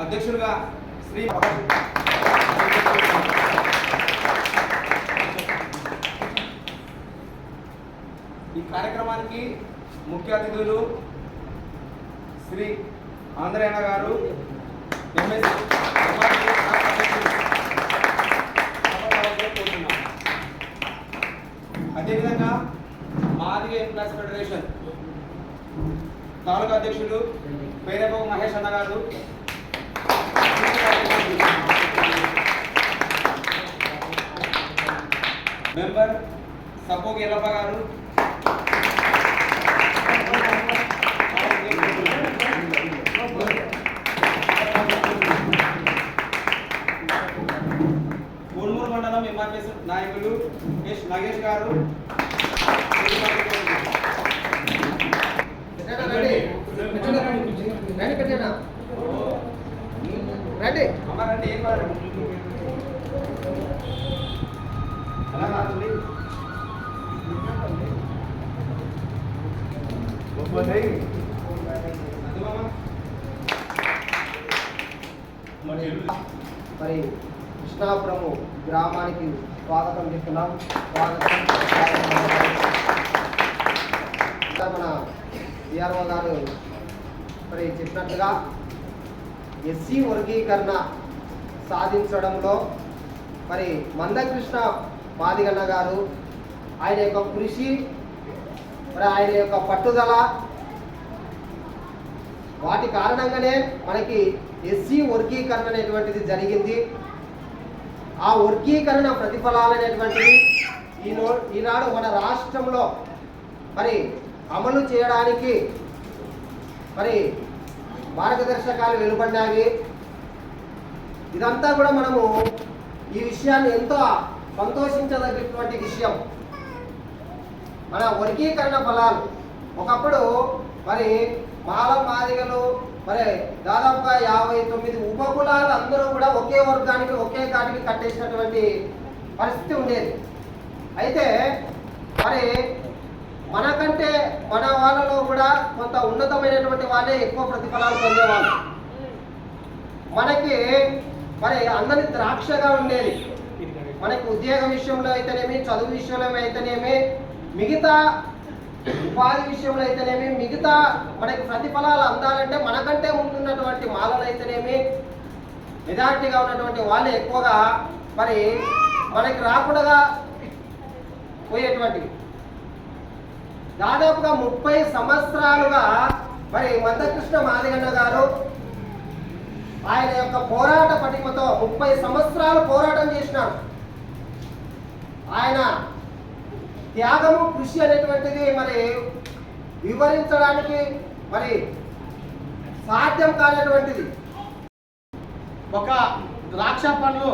అధ్యక్షులుగా శ్రీ ఈ కార్యక్రమానికి ముఖ్య అతిథులు శ్రీ ఆంధ్రయ్య గారు ఎంఎస్ అదేవిధంగా మాదిగ ఎంప్లాయీస్ ఫెడరేషన్ తాలూకా అధ్యక్షులు పేరేబాబు మహేష్ అన్న గారు మెంబర్ సపోకి ఎల్లప్ప గారు. కోడుమూరు మండలం ఎంఆర్పిఎస్ నాయకులు ఎస్ నాగేష్ గారు. మరి కృష్ణాపురము గ్రామానికి స్వాగతం చెప్తున్నాం. స్వాగతం. మన విఆర్ఓ గారు మరి చెప్పినట్లుగా ఎస్సీ వర్గీకరణ సాధించడంలో మరి మందకృష్ణ మాదిగన్న గారు ఆయన యొక్క కృషి మరి ఆయన యొక్క పట్టుదల వాటి కారణంగానే మనకి ఎస్సీ వర్గీకరణ అనేటువంటిది జరిగింది. ఆ వర్గీకరణ ప్రతిఫలాలు అనేటువంటిది ఈనో ఈనాడు మన రాష్ట్రంలో మరి అమలు చేయడానికి మరి మార్గదర్శకాలు వెలువడినాయి ఇదంతా కూడా మనము ఈ విషయాన్ని ఎంతో సంతోషించదగినటువంటి విషయం. మన వర్గీకరణ ఫలాలు. ఒకప్పుడు మరి మాల మాదిగలు మరి దాదాపుగా యాభై తొమ్మిది ఉపకులాలు అందరూ కూడా ఒకే వర్గానికి ఒకే కాటికి కట్టేసినటువంటి పరిస్థితి ఉండేది. అయితే మరి మనకంటే మన వాళ్ళలో కూడా కొంత ఉన్నతమైనటువంటి వాళ్ళే ఎక్కువ ప్రతిఫలాలు పొందేవాళ్ళు. మనకి మరి అందరి ద్రాక్షగా ఉండేది. మనకి ఉద్యోగ విషయంలో అయితేనేమి చదువు విషయంలో అయితేనేమి మిగతా ఉపాధి విషయంలో అయితేనేమి మిగతా మనకి ప్రతిఫలాలు అందాలంటే మనకంటే ముందున్నటువంటి మాలలు అయితేనేమి మెజారిటీగా ఉన్నటువంటి వాళ్ళు ఎక్కువగా మరి మనకి రాకుండా పోయేటువంటివి. దాదాపుగా ముప్పై సంవత్సరాలుగా మరి మందకృష్ణ మాదిగన్న గారు ఆయన యొక్క పోరాట పటిమతో ముప్పై సంవత్సరాలు పోరాటం చేసినారు. ఆయన త్యాగము కృషి అనేటువంటిది మరి వివరించడానికి మరి సాధ్యం కానటువంటిది. ఒక ద్రాక్ష పండ్లు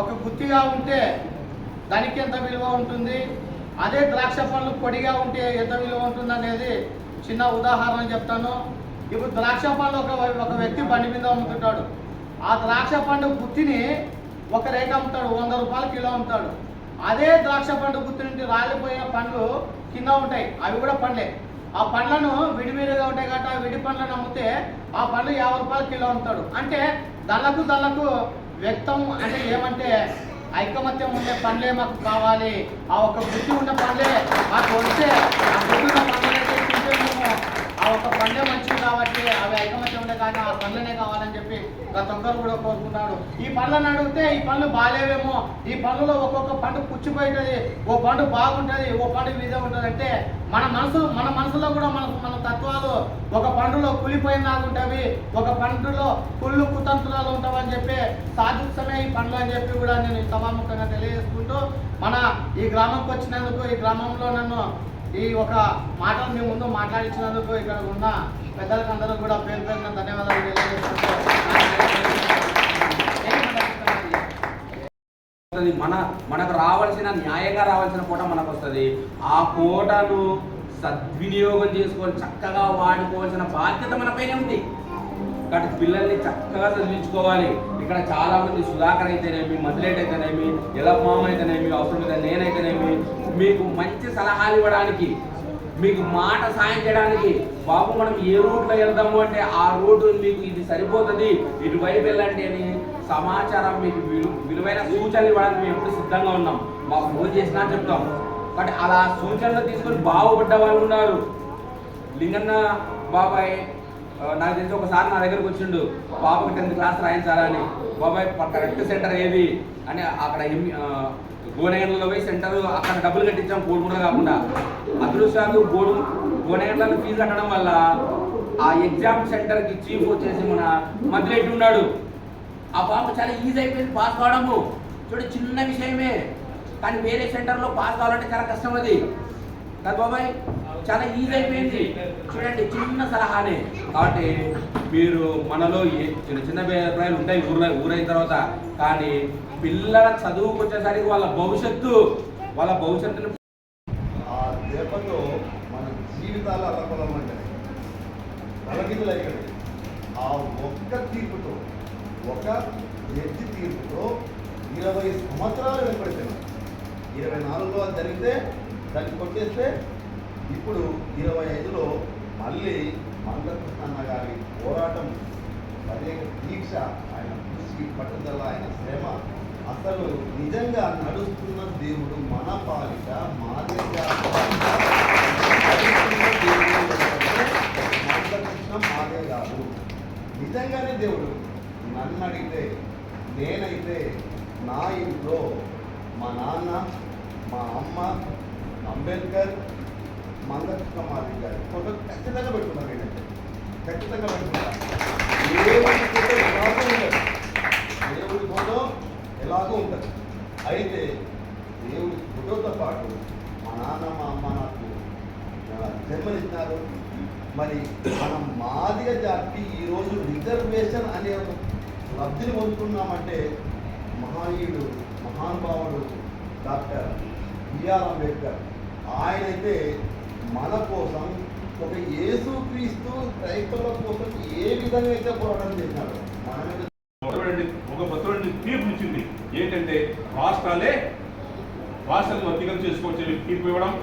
ఒక గుత్తిగా ఉంటే దానికి ఎంత విలువ ఉంటుంది? అదే ద్రాక్ష పండ్లు పొడిగా ఉంటే ఎంత విలువ ఉంటుంది అనేది చిన్న ఉదాహరణ చెప్తాను. ఇప్పుడు ద్రాక్ష పండ్లు ఒక ఒక వ్యక్తి బండి మీద అమ్ముతుంటాడు. ఆ ద్రాక్ష పండు గుత్తిని ఒక రేట్ అమ్ముతాడు వంద రూపాయలు కిలో అమ్ముతాడు. అదే ద్రాక్ష పండు గుత్తి నుండి రాలిపోయిన పండ్లు కింద ఉంటాయి. అవి కూడా పండ్లే. ఆ పండ్లను విడివిడిగా ఉంటాయి కాబట్టి ఆ విడి పండ్లను అమ్మితే ఆ పండ్లు యాభై రూపాయలు కిలో అమ్ముతాడు. అంటే దళ్ళకు దళ్ళకు వ్యక్తం అంటే ఏమంటే ఐకమత్యం ఉండే పండ్లే మాకు కావాలి. ఆ ఒక బుద్ధి ఉన్న పండ్లే. మాకు వస్తే ఆ బుద్ధి ఉన్న పండ్లే ఒక పండే మంచిది కాబట్టి అవి ఐకమత్యం ఉండే కానీ ఆ పండ్లనే కావాలని చెప్పి ప్రతి ఒక్కరు కూడా కోరుకున్నాడు ఈ పండ్లను అడిగితే ఈ పండ్లు బాగాలేవేమో. ఈ పండ్లలో ఒక్కొక్క పండు పుచ్చిపోయింటది ఓ పండు బాగుంటుంది ఓ పండు విధంగా ఉంటుంది అంటే మన మనసు మన మనసులో కూడా మన మన తత్వాలు ఒక పండులో కులిపోయినాగా ఉంటాయి. ఒక పండులో కుళ్ళు కుతంత్రాలు ఉంటావని చెప్పి సాధిస్తమే ఈ పండ్లు అని చెప్పి కూడా నేను సభాముఖంగా తెలియజేసుకుంటూ మన ఈ గ్రామంకి వచ్చినందుకు ఈ గ్రామంలో నన్ను ఈ ఒక మాటలు మీ ముందు మాట్లాడించినందుకు ఇక్కడ ఉన్న పెద్దలకు అందరూ కూడా పేరు పేరున ధన్యవాదాలు తెలియజేసుకుంటూ మన మనకు రావాల్సిన న్యాయంగా రావాల్సిన కోట మనకు వస్తుంది ఆ కోటను సద్వినియోగం చేసుకొని చక్కగా వాడుకోవాల్సిన బాధ్యత మనపైనే ఉంది. కాబట్టి పిల్లల్ని చక్కగా చదివించుకోవాలి. ఇక్కడ చాలా మంది సుధాకర్ అయితేనేమి మదిలేట్ అయితేనేమి ఎలమామ అయితేనేమి అవసరం మీద నేనైతేనేమి మీకు మంచి సలహాలు ఇవ్వడానికి మీకు మాట సాయం చేయడానికి బాబు మనం ఏ రూట్లో వెళ్దాము అంటే ఆ రూట్ మీకు ఇది సరిపోతుంది. ఇటువైపు వెళ్ళండి అని సమాచారం మీకు విలు విలువైన సూచనలు ఇవ్వడానికి మేము ఎప్పుడు సిద్ధంగా ఉన్నాం. మాకు ఫోన్ చేసినా చెప్తాం. బట్ అలా సూచనలు తీసుకొని బాగుపడ్డ వాళ్ళు ఉన్నారు. లింగన్న బాబాయ్ నాకు తెలిసి ఒకసారి నా దగ్గరకు వచ్చిండు బాబుకి టెన్త్ క్లాస్ రాయించాలని బాబాయ్ కరెక్ట్ సెంటర్ ఏది అని అక్కడ గోనగండ్లలో పోయి సెంటర్ అక్కడ డబ్బులు కట్టించాం కోడిమూడ కాకుండా. అదృష్టాలు గోడు గోనెగండ్లలో ఫీజు కట్టడం వల్ల ఆ ఎగ్జామ్ సెంటర్కి చీఫ్ వచ్చేసి మన మధ్యలో ఉన్నాడు. ఆ పాప చాలా ఈజీ అయిపోయింది పాస్ కావడము. చూడు చిన్న విషయమే. కానీ వేరే సెంటర్లో పాస్ కావాలంటే చాలా కష్టం అది. కదా బాబాయ్ చాలా ఈజీ అయిపోయింది. చూడండి చిన్న సలహానే. కాబట్టి మీరు మనలో ఏ చిన్న చిన్న అభిప్రాయాలు ఉంటాయి ఊర ఊరైన తర్వాత కానీ పిల్లల చదువుకు వచ్చేసరికి వాళ్ళ భవిష్యత్తు వాళ్ళ భవిష్యత్తుని ఆ దెబ్బతో మన జీవితాలు అల్లకొలం అంటే తలకిందులయ్యాడు ఆ ఒక్క తీర్పుతో ఒక వ్యక్తి తీర్పుతో ఇరవై సంవత్సరాలు వెంబడిపోయినాం ఇరవై నాలుగులో అది జరిగితే దాన్ని కొట్టేస్తే ఇప్పుడు ఇరవై ఐదులో మళ్ళీ మందకృష్ణ గారి పోరాటం అదే దీక్ష ఆయన కృషి పట్టుదల ఆయన శ్రమ అసలు నిజంగా నడుస్తున్న దేవుడు మన పాలిక మాదిరిగా మందకృష్ణ మాదే కాదు. నిజంగానే దేవుడు నన్ను అడిగితే నేనైతే నా ఇంట్లో మా నాన్న మా అమ్మ అంబేద్కర్ మంగకృష్ణ మాది గారు ఖచ్చితంగా పెట్టుకున్నారు నేనైతే ఖచ్చితంగా పెట్టుకున్నారు దేవుడి ఫోటో ఎలాగో దేవుడి ఫోటో ఎలాగో ఉంటుంది. అయితే దేవుడి ఫోటోతో పాటు మా నాన్న మా అమ్మ నాకు ఆ, జన్మనిచ్చినారు? మరి మనం మాదిగ జాతి ఈరోజు రిజర్వేషన్ అనే ఒక లబ్ధిని పొందుతున్నామంటే మహానీయుడు మహానుభావుడు డాక్టర్ బిఆర్ అంబేద్కర్. ఆయనైతే మన కోసం ఒక యేసుక్రీస్తు క్రైస్తవుల కోసం ఏ విధంగా అయితే పోరాటం చేశారు ఒక బతుడండి ఒక బతుడండి తీర్పునిచ్చింది ఏంటంటే రాష్ట్రాలే భాషలను వర్గీకరణ చేసుకోవచ్చు తీర్పు ఇవ్వడం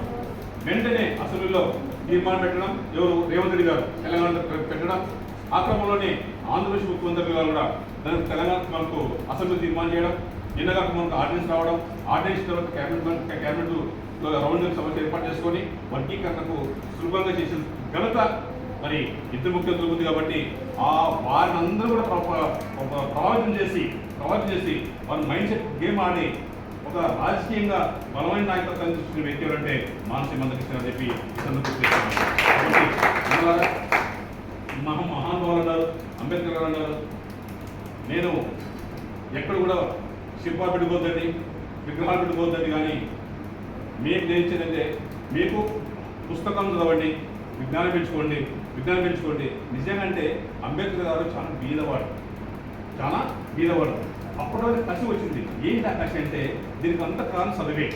వెంటనే అసెంబ్లీలో తీర్మానం పెట్టడం ఎవరు రేవంత్ రెడ్డి గారు తెలంగాణ పెట్టడం ఆ క్రమంలోనే ఆంధ్రప్రదేశ్ ముఖ్యమంత్రి గారు కూడా దానికి తెలంగాణ మనకు అసెంబ్లీ తీర్మానం చేయడం నిన్నగా మనకు ఆర్డినెన్స్ రావడం ఆర్డినెన్స్ తర్వాత క్యాబినెట్ క్యాబినెట్ రౌండ్ సమస్య ఏర్పాటు చేసుకొని వర్గీకరణకు సులభంగా చేసిన ఘనత మరి ఇద్దరు ముఖ్యమంత్రులు ఉంది కాబట్టి ఆ వారిని అందరూ కూడా ప్రభావితం చేసి ప్రభావితం చేసి వారి మైండ్ సెట్ గేమ్ ఆడి ఒక రాజకీయంగా బలమైన నాయకత్వాన్ని చూసిన వ్యక్తి ఎవరంటే మానసి మందకృష్ణ అని చెప్పి మహా మహానుభావులు అన్నారు అంబేద్కర్ గారు అన్నారు. నేను ఎక్కడ కూడా శిల్పాలు పెట్టుకోవద్దండి విగ్రహాలు పెట్టుకోవద్దండి కానీ మీకు నేర్చేదంటే మీకు పుస్తకం చదవండి విజ్ఞానం పెంచుకోండి విజ్ఞానం పెంచుకోండి. నిజంగా అంటే అంబేద్కర్ గారు చాలా బీదవాడు. చాలా బీదవాడు. అప్పటి కసి వచ్చింది. ఏంటి ఆ కసి అంటే దీనికి అంత కాలం చదివే.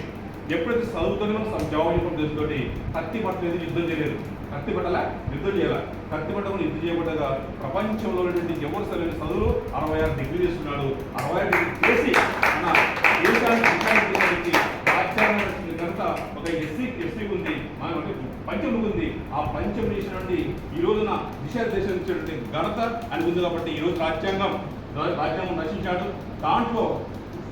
ఎప్పుడైతే చదువుతూనే మనం జవాబు చెప్పడం కత్తి పట్టలేదు యుద్ధం చేయలేదు. కత్తి పట్టల? యుద్ధం చేయాల? కత్తి పట్టకుండా యుద్ధం చేయబడ్డగా ప్రపంచంలో ఉన్నటువంటి ఎవరు సరైన చదువులు అరవై ఆరు డిగ్రీ చేస్తున్నాడు. అరవై ఆరు డిగ్రీ చేసి మన దేశానికి ఇదంతా ఒక ఎస్సీ ఎస్సీ ఉంది మన ఒక పంచం ఉంది. ఆ పంచం నుండి ఈ రోజున దిశాదేశం ఇచ్చినటువంటి ఘనత అని ఉంది కాబట్టి ఈరోజు రాజ్యాంగం రాజ్యాంగం రచించాడు. దాంట్లో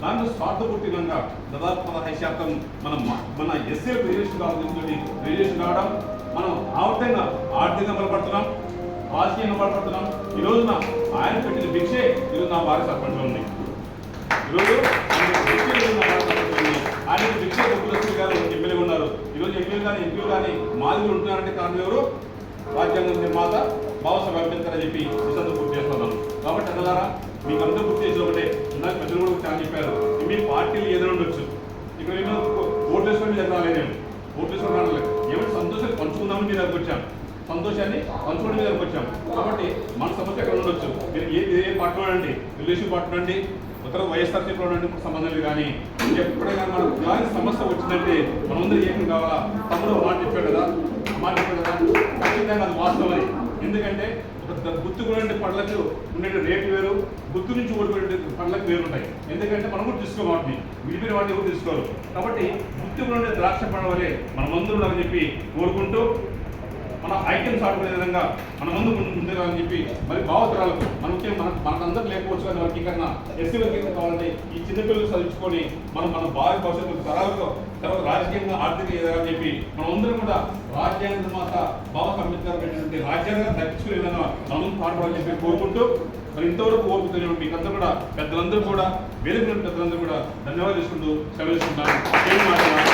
దాంట్లో స్వార్థపూర్తికంగా దాదాపు పదహైదు శాతం మన మన ఎస్సీలకు రిజర్వేషన్ కావాలి రిజర్వేషన్ కావడం మనం ఆర్థికంగా ఆర్థికంగా బలపడుతున్నాం రాజకీయంగా బలపడుతున్నాం. ఈ రోజున ఆయన పెట్టిన భిక్షే ఈరోజు నా భార్య సర్పంచ్ ఉంది ఈరోజు ఆయన భిక్షే ఈరోజు నా భార్య సర్పంచ్లో ఉంది ఆయనకు భిక్షే డబ్బులు గారు ఎమ్మెల్యే ఉన్నారు ఈరోజు ఎమ్మెల్యే కానీ ఎంపీలు కానీ మాదిరి ఉంటున్నారంటే కారణం ఎవరు రాజ్యాంగ నిర్మాత బాబాసాహెబ్ అంబేద్కర్ అని చెప్పి ఈ సందర్భం గుర్తు చేస్తున్నాను. కాబట్టి అన్నలారా మీకు అందరూ గుర్తు చేసి ఒకటే. ఇందాక పెద్దలు కూడా చాలా చెప్పారు. మీ పార్టీలు ఏదైనా ఉండొచ్చు. ఇక్కడ నేను ఓట్లు వేసుకొని మీద నేను. ఓట్లు వేసుకొని రాలేదు ఏమంటే సంతోషాన్ని పంచుకుందామని మీ దగ్గరకు వచ్చాను. సంతోషాన్ని పంచుకోవడం మీ దగ్గరకు వచ్చాం కాబట్టి మన సమస్య ఎక్కడ ఉండొచ్చు? మీరు ఏ ఏ పార్టీలో అండి రిలేషన్ పార్టీలో అండి ఉత్తర వైఎస్ఆర్సీపీలో ఉండండి సంబంధం లేదు కానీ ఎప్పుడైనా మనకు ఇలాంటి సమస్య వచ్చిందంటే మనందరూ ఏం కావాలా? తమ్ముడు మాట చెప్పాడు కదా ఒక ఖచ్చితంగా అది వాస్తవం ఎందుకంటే గుర్తు కూడా పళ్ళకు ఉండే రేటు వేరు గుర్తు నుంచి ఓడిపోయే పళ్ళకు వేరు ఉంటాయి ఎందుకంటే మనం కూడా తీసుకో వాటిని విడిపోయిన వాటిని కూడా తీసుకోరు కాబట్టి గుర్తు కూడా ఉండే ద్రాక్ష పళ్ళ వలె మనమందరూ అని చెప్పి కోరుకుంటూ మన ఐక్యం సాటుకునే విధంగా మన ముందు ముందురాలని చెప్పి మరి భావతరాలకు మనకే మన మనకందరూ లేకపోవచ్చు కానీ వర్గీకరణ ఎస్సీ వర్గీకరణ కావాలంటే ఈ చిన్నపిల్లలు చదివించుకొని మనం మన భావి భవిష్యత్తు తరాలకు తర్వాత రాజకీయంగా ఆర్థిక ఎదగాలని చెప్పి మనం అందరం కూడా రాజ్యాంగ మాత బాబా అంబేద్కర్ పెట్టినటువంటి రాజ్యాంగం దక్కించుకునే విధంగా మనం పాటుపడాలని చెప్పి కోరుకుంటూ మరి ఇంతవరకు ఓపుతున్న మీకంతా కూడా పెద్దలందరూ కూడా వేదిక పెద్దలందరూ కూడా ధన్యవాదాలు చేసుకుంటూ సెలవు